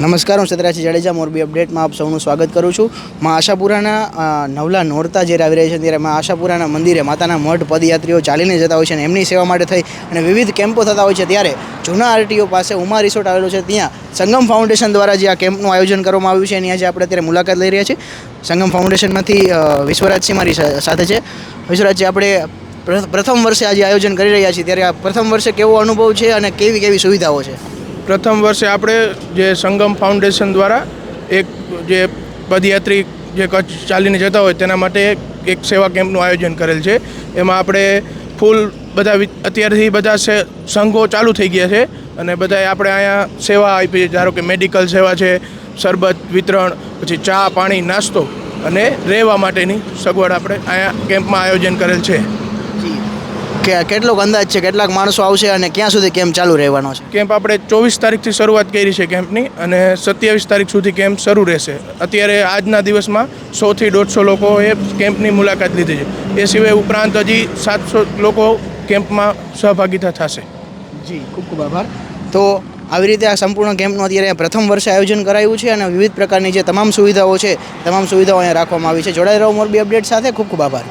નમસ્કાર, હું સતરાજી જાડેજા, મોરબી અપડેટમાં આપ સૌનું સ્વાગત કરું છું. મા આશાપુરાના નવલા નોરતા જ્યારે આવી રહ્યા છે, ત્યારે મા આશાપુરાના મંદિરે માતાના મઠ પદયાત્રીઓ ચાલીને જતા હોય છે અને એમની સેવા માટે થઈ અને વિવિધ કેમ્પો થતા હોય છે. ત્યારે જૂના આરટીઓ પાસે ઉમા રિસોર્ટ આવેલો છે. ત્યાં સંગમ ફાઉન્ડેશન દ્વારા જે આ કેમ્પનું આયોજન કરવામાં આવ્યું છે, એની આજે આપણે અત્યારે મુલાકાત લઈ રહ્યા છીએ. સંગમ ફાઉન્ડેશનમાંથી વિશ્વરાજસિંહ મારી સાથે છે. વિશ્વરાજજી આપણે પ્ર- પ્રથમ વર્ષે આજે આયોજન કરી રહ્યા છીએ. ત્યારે આ પ્રથમ વર્ષે કેવો અનુભવ છે અને કેવી કેવી સુવિધાઓ છે? પ્રથમ વર્ષે આપણે જે સંગમ ફાઉન્ડેશન દ્વારા એક જે પદયાત્રી જે કચ્છ ચાલીને જતા હોય તેના માટે એક સેવા કેમ્પનું આયોજન કરેલ છે. એમાં આપણે ફૂલ બધા અત્યારથી બધા સંઘો ચાલુ થઈ ગયા છે અને બધાએ આપણે અહીંયા સેવા આપી ધારો કે મેડિકલ સેવા છે, શરબત વિતરણ, પછી ચા, પાણી, નાસ્તો અને રહેવા માટેની સગવડ આપણે અહીંયા કેમ્પમાં આયોજન કરેલ છે. કે કેટલોક અંદાજ છે કેટલાક માણસો આવશે અને ક્યાં સુધી કેમ્પ ચાલુ રહેવાનો છે? કેમ્પ આપણે ચોવીસ તારીખથી શરૂઆત કરી છે કેમ્પની અને સત્યાવીસ તારીખ સુધી કેમ્પ શરૂ રહેશે. અત્યારે આજના દિવસમાં સોથી દોઢસો લોકોએ કેમ્પની મુલાકાત લીધી છે. એ સિવાય ઉપરાંત હજી સાતસો લોકો કેમ્પમાં સહભાગીતા થશે. જી ખૂબ ખૂબ આભાર. તો આવી રીતે આ સંપૂર્ણ કેમ્પનું અત્યારે પ્રથમ વર્ષે આયોજન કરાયું છે અને વિવિધ પ્રકારની જે તમામ સુવિધાઓ છે તમામ સુવિધાઓ અહીંયા રાખવામાં આવી છે. જોડાઈ રહો મોરબી અપડેટ સાથે. ખૂબ ખૂબ આભાર.